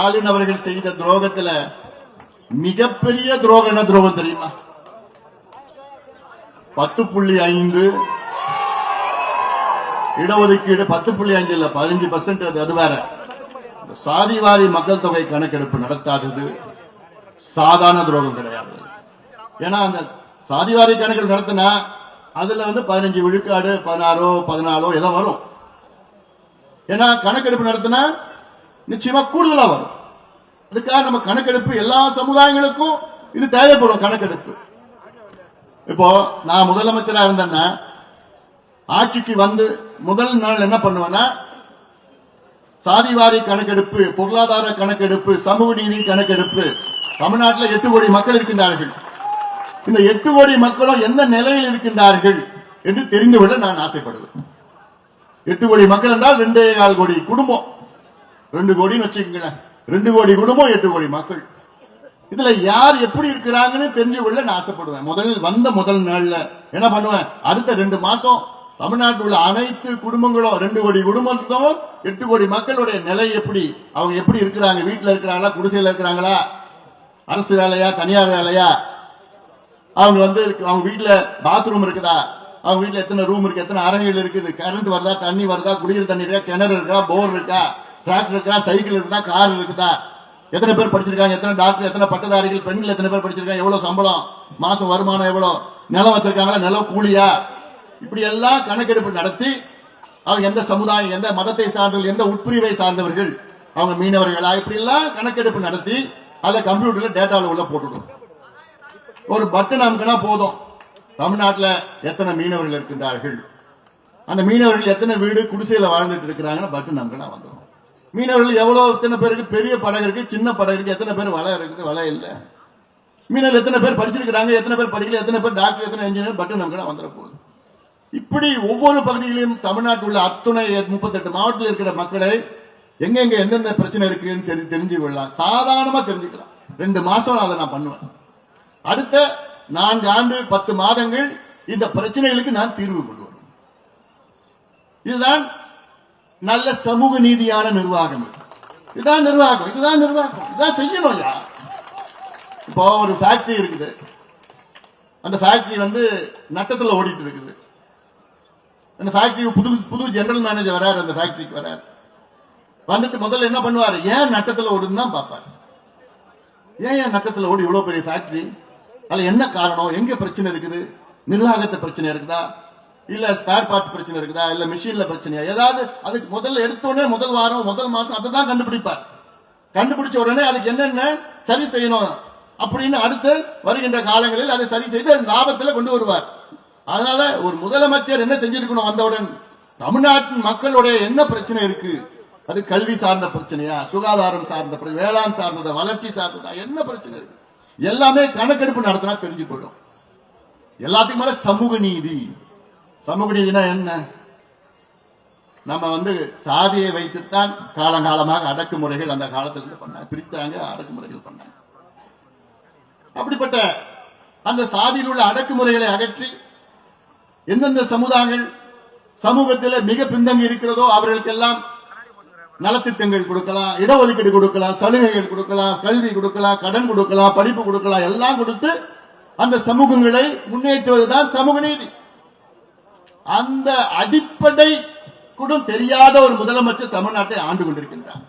ஸ்டாலின் அவர்கள் செய்த துரோகத்துல மிகப்பெரிய துரோகம் என்ன துரோகம் தெரியுமா? பத்து புள்ளி ஐந்து இடஒதுக்கீடு பத்து புள்ளி அஞ்சு இல்ல பதினஞ்சு பர்சன்ட் அது அது வேற. சாதிவாரி மக்கள் தொகை கணக்கெடுப்பு நடத்தாதது சாதாரண துரோகம் கிடையாது. ஏன்னா அந்த சாதிவாரி கணக்கெடுப்பு நடத்தினா அதுல வந்து பதினஞ்சு விழுக்காடு பதினாறோ பதினாலோ ஏதோ வரும். ஏன்னா கணக்கெடுப்பு நடத்தினா நிச்சயமா கூடுதலா வரும். அதுக்காக நம்ம கணக்கெடுப்பு எல்லா சமுதாயங்களுக்கும் இது தேவைப்படும் கணக்கெடுப்பு. இப்போ நான் முதலமைச்சரா இருந்தேன்னா ஆட்சிக்கு வந்து முதல் நாள் என்ன பண்ணுவேன்னா சாதிவாரி கணக்கெடுப்பு பொருளாதார கணக்கெடுப்பு சமூக நீதி கணக்கெடுப்பு தமிழ்நாட்டில் எட்டு கோடி மக்கள் இருக்கின்றார்கள். இந்த எட்டு கோடி மக்களும் எந்த நிலையில் இருக்கின்றார்கள் என்று தெரிந்து கொள்ள நான் ஆசைப்படுவேன். எட்டு கோடி மக்கள் என்றால் ரெண்டே கால் கோடி குடும்பம். ரெண்டு கோடின்னு வச்சுக்கோங்களேன். ரெண்டு கோடி குடும்பம் எட்டு கோடி மக்கள். இதுல யார் எப்படி இருக்கிறாங்கன்னு தெரிஞ்சு கொள்ள நான் ஆசைப்படுவேன். முதலில் வந்த முதல் நாள்ல என்ன பண்ணுவேன்? அடுத்த ரெண்டு மாசம் தமிழ்நாட்டில் உள்ள அனைத்து குடும்பங்களும் ரெண்டு கோடி குடும்பத்தும் எட்டு கோடி மக்களுடைய நிலை எப்படி? அவங்க எப்படி இருக்கிறாங்க? வீட்டுல இருக்கிறாங்களா? குடிசையில இருக்கிறாங்களா? அரசு வேலையா? தனியார் வேலையா? அவங்க வந்து அவங்க வீட்டுல பாத்ரூம் இருக்குதா? அவங்க வீட்டுல எத்தனை ரூம் இருக்கு? எத்தனை அறைகள் இருக்குது? கரண்ட் வருதா? தண்ணி வருதா? குடிக்கிற தண்ணி இருக்கா? கிணறு இருக்கா? போர் இருக்கா? டிராக்டர் இருக்கா சைக்கிள் இருக்குதா? கார் இருக்குதா? எத்தனை பேர் படிச்சிருக்காங்க? எத்தனை டாக்டர் எத்தனை பட்டதாரிகள்? பெண்கள் எத்தனை பேர் படிச்சிருக்காங்க? எவ்வளவு சம்பளம்? மாசம் வருமானம் எவ்வளவு? நிலம் வச்சிருக்காங்களா? நிலம் கூலியா? இப்படி எல்லாம் கணக்கெடுப்பு நடத்தி அவங்க எந்த சமுதாயம் எந்த மதத்தை சார்ந்தவர்கள் எந்த உட்பிரிவை சார்ந்தவர்கள் அவங்க மீனவர்களா? இப்படி எல்லாம் கணக்கெடுப்பு நடத்தி அதை கம்ப்யூட்டர்ல டேட்டால உள்ள போட்டுடும் ஒரு பட்டன் அமுக்கினா போதும். தமிழ்நாட்டில் எத்தனை மீனவர்கள் இருக்கின்றார்கள்? அந்த மீனவர்கள் எத்தனை வீடு குடிசையில் வாழ்ந்துட்டு இருக்கிறாங்கன்னு பட்டன் அமுக்கினா வந்துடும் மீனவர்கள் எவ்வளவு எத்தனை பேருக்கு பெரிய படகு இருக்கு சின்ன படகு இருக்கு எத்தனை பேர் வலை இருக்குது வலை இல்லை. மீனவர்கள் எத்தனை பேர் படிச்சிருக்கிறாங்க எத்தனை பேர் படிக்கல எத்தனை பேர் டாக்டர் எத்தனை இன்ஜினியர் பட்டன் அமுக்கினா வந்துட போகுது. இப்படி ஒவ்வொரு பகுதியிலும் தமிழ்நாட்டில் உள்ள அத்துணை முப்பத்தெட்டு மாவட்டத்தில் இருக்கிற மக்களை எங்கெங்க எந்தெந்த பிரச்சனை இருக்குன்னு தெரி தெரிஞ்சு கொள்ளலாம். சாதாரணமா தெரிஞ்சுக்கலாம். ரெண்டு மாசம் அதை நான் பண்ணுவேன். அடுத்த நான்கு ஆண்டு பத்து மாதங்கள் இந்த பிரச்சனைகளுக்கு நான் தீர்வு கொண்டு வரும் இதுதான் நல்ல சமூக நீதியான நிர்வாகம். இதுதான் நிர்வாகம் இதுதான் நிர்வாகம். இதுதான் செய்யணும் யா இப்போ ஒரு ஃபேக்டரி இருக்குது. அந்த ஃபேக்டரி வந்து நட்டத்துல ஓடிட்டு இருக்குது. அந்த ஃபேக்டரி புது புது ஜெனரல் மேனேஜர் வராரு அந்த ஃபேக்டரிக்கு வராரு. வந்துட்டு முதல்ல என்ன பண்ணுவாரு? ஏன் நட்டத்துல ஓடுன்னு தான் பார்ப்பார். ஏன் ஏன் நட்டத்துல ஓடி இவ்வளவு பெரிய ஃபேக்டரி அதில் என்ன காரணம்? எங்க பிரச்சனை இருக்குது? நிர்வாகத்தை பிரச்சனை இருக்குதா? இல்ல ஸ்பேர் பார்ட்ஸ் பிரச்சனை இருக்குதா? இல்ல மிஷின்ல பிரச்சனையா? ஏதாவது அதுக்கு முதல்ல எடுத்தோடனே முதல் வாரம் முதல் மாசம் அதை தான் கண்டுபிடிப்பார். கண்டுபிடிச்ச உடனே அதுக்கு என்னென்ன சரி செய்யணும் அப்படின்னு அடுத்து வருகின்ற காலங்களில் அதை சரி செய்து லாபத்தில் கொண்டு வருவார். அதனால ஒரு முதலமைச்சர் என்ன செஞ்சிருக்கணும் வந்தவுடன் தமிழ்நாட்டின் மக்களுடைய என்ன பிரச்சனை இருக்கு? அது கல்வி சார்ந்த பிரச்சனையா? சுகாதாரம் சார்ந்த பிரச்சனை, வேளாண் சார்ந்ததா? வளர்ச்சி சார்ந்ததா? என்ன பிரச்சனை இருக்கு? எல்லாமே கணக்கெடுப்பு நடத்தினா தெரிஞ்சு போயிடும். எல்லாத்துக்கும் மேல சமூக நீதி. சமூக நீதினா என்ன? நம்ம வந்து சாதியை வைத்துத்தான் காலங்காலமாக அடக்குமுறைகள் அந்த காலத்திலிருந்து பண்ண பிரித்தாங்க அடக்குமுறைகள் பண்ணாங்க. அப்படிப்பட்ட அந்த சாதியில் உள்ள அடக்குமுறைகளை அகற்றி எந்தெந்த சமுதாயங்கள் சமூகத்தில் மிக பின்தங்கி இருக்கிறதோ அவர்களுக்கெல்லாம் நலத்திட்டங்கள் கொடுக்கலாம் இடஒதுக்கீடு கொடுக்கலாம் சலுகைகள் கொடுக்கலாம் கல்வி கொடுக்கலாம் கடன் கொடுக்கலாம் படிப்பு கொடுக்கலாம் எல்லாம் கொடுத்து அந்த சமூகங்களை முன்னேற்றுவதுதான் சமூக நீதி அந்த அடிப்படை கூட தெரியாத ஒரு முதலமைச்சர் தமிழ்நாட்டை ஆண்டு கொண்டிருக்கின்றார்.